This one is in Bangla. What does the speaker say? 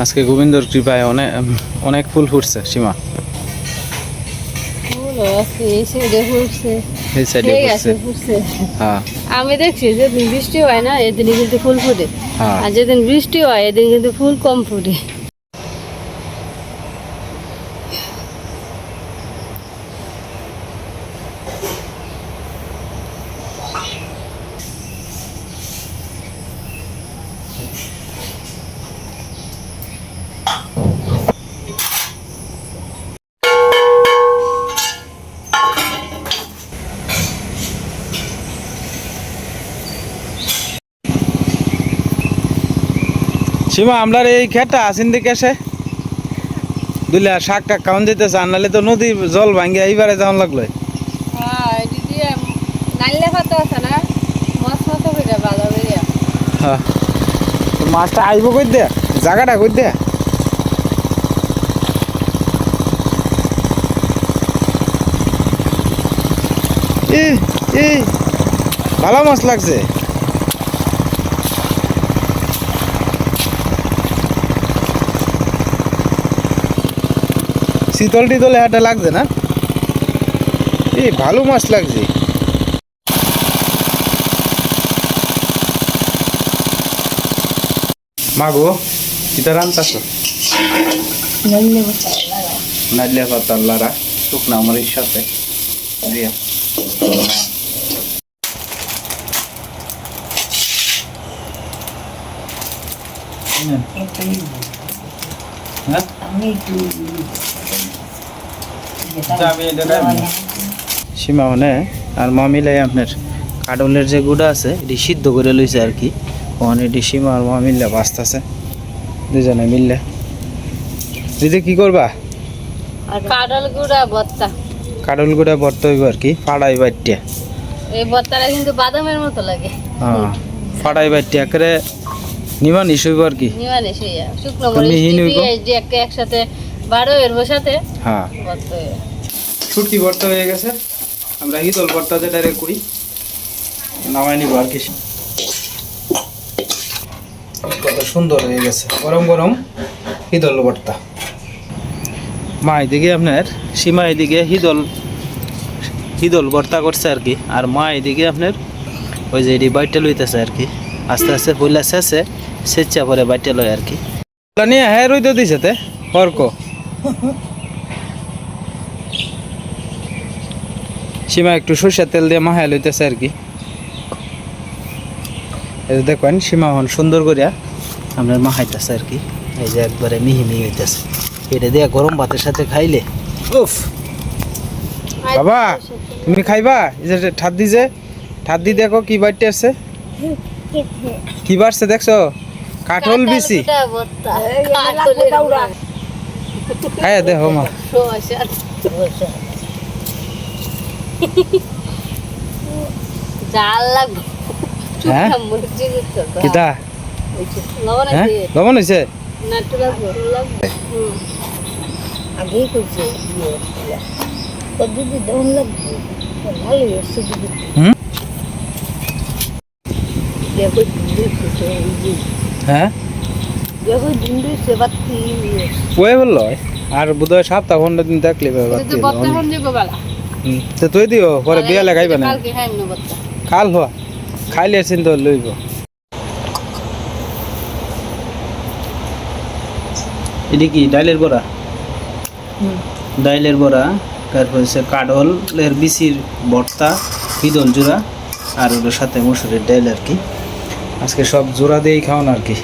আজকে গোবিন্দর কৃপায় অনেক অনেক ফুল ফুটছে সীমা। হ্যাঁ। আমি দেখছি যেদিন বৃষ্টি হয় না এদিন কিন্তু ফুল ফুটে। হ্যাঁ। আর যেদিন বৃষ্টি হয় এদিন কিন্তু ফুল কম ফুটে। সীমা আমরার এই খেটা আসিন দিকে এসে। দুইলা শাক টাক খাওয়ান যেতেছে আর নাহলে তো নদী জল ভাঙ্গিয়া এইবারে যাওয়ান লাগল। হ্যাঁ হ্যাঁ। মাছটা আইব কই দে জায়গাটা কই দে ভালো মাছ লাগছে। শীতল টিতল হাটা লাগছে না? এই ভালো মাছ লাগছে। মাগো কিতা রান্তাছ? নাইলে পাতার লারা শুকনা মরিচ সাথে। দিয়া। হ্যাঁ? সীমা মানে আর মা মিলাই আপনার কাডলের যে গুড়া আছে এটি সিদ্ধ করে লইছে আর কি। ওখানে এটি সীমা আর মা মিললে বাঁচতেছে। দুজনে মিললে। দিদি কি করবা? আর কাডল গুঁড়া ভর্তা। কাডল গুড়া ভর্ত হইব আর কি ফাড়াই এই ভর্তাটা কিন্তু বাদামের মতো লাগে। হ্যাঁ ফাড়াই বাটিয়া করে নিবা নিস হইব আর কি। নিমানে শুইয়া শুকনো মরিচ মিহি দিয়ে নইবো? পেঁয়াজ দিয়ে একটা একসাথে বারো এর সাথে হ্যাঁ। ভর্তা ছুটকি ভর্তা হয়ে গেছে। আমরা হিতল ভর্তা যেটা রে করি। নামাই নিব আর কি কত সুন্দর হয়ে গেছে। গরম গরম হিদল ভর্তা। মা এদিকে আপনার সীমা এদিকে হিদল হিদল ভর্তা করছে আর কি। আর মা এদিকে আপনার ওই যে এটি বাইটটা লইতেছে আর কি। আস্তে আস্তে পইলা শেষে সেচ্ছা পরে বাইটটা লয় আর কি। নিয়ে হ্যাঁ রইতে দিছে তে অর্ক সীমা একটু সরষের তেল দিয়ে মাহায় লইতেছে আর কি এই যে দেখেন সীমা হন সুন্দর করিয়া আপনার মাহাইতেছে আর কি এই যে একবারে মিহি মিহি হইতেছে এটা দিয়ে গরম ভাতের সাথে খাইলে উফ বাবা তুমি খাইবা এই যে ঠাত দি যে ঠাত দি দেখো কি বাড়তে আছে কি বাড়ছে দেখছ কাঠল বিচি গুঁড়া ভর্তা কাঠলের গুঁড়া হ্যাঁ দেখো মা। জাল লাগবে। হ্যাঁ? কিতা লবণ হ্যাঁ? হয়েছে হুম। আগেই করছে দিদি দম লাগবে। ভালোই হচ্ছে দিদি। হুম? দেখো দিদি। হ্যাঁ? ওয়ে বলল আর বোধহয় সপ্তাহ পনেরো দিন থাকলে তো তুই দিও পরে না। কাল হওয়া খাইলে চিন্তা লইব। এটি কি ডাইলের বড়া? ডাইলের বড়া তারপর হচ্ছে কাঠলের বিচির ভর্তা হিদল জোড়া আর ওটার সাথে মসুরের ডাইল আর কি। আজকে সব জোড়া দিয়েই খাওয়ান আর কি।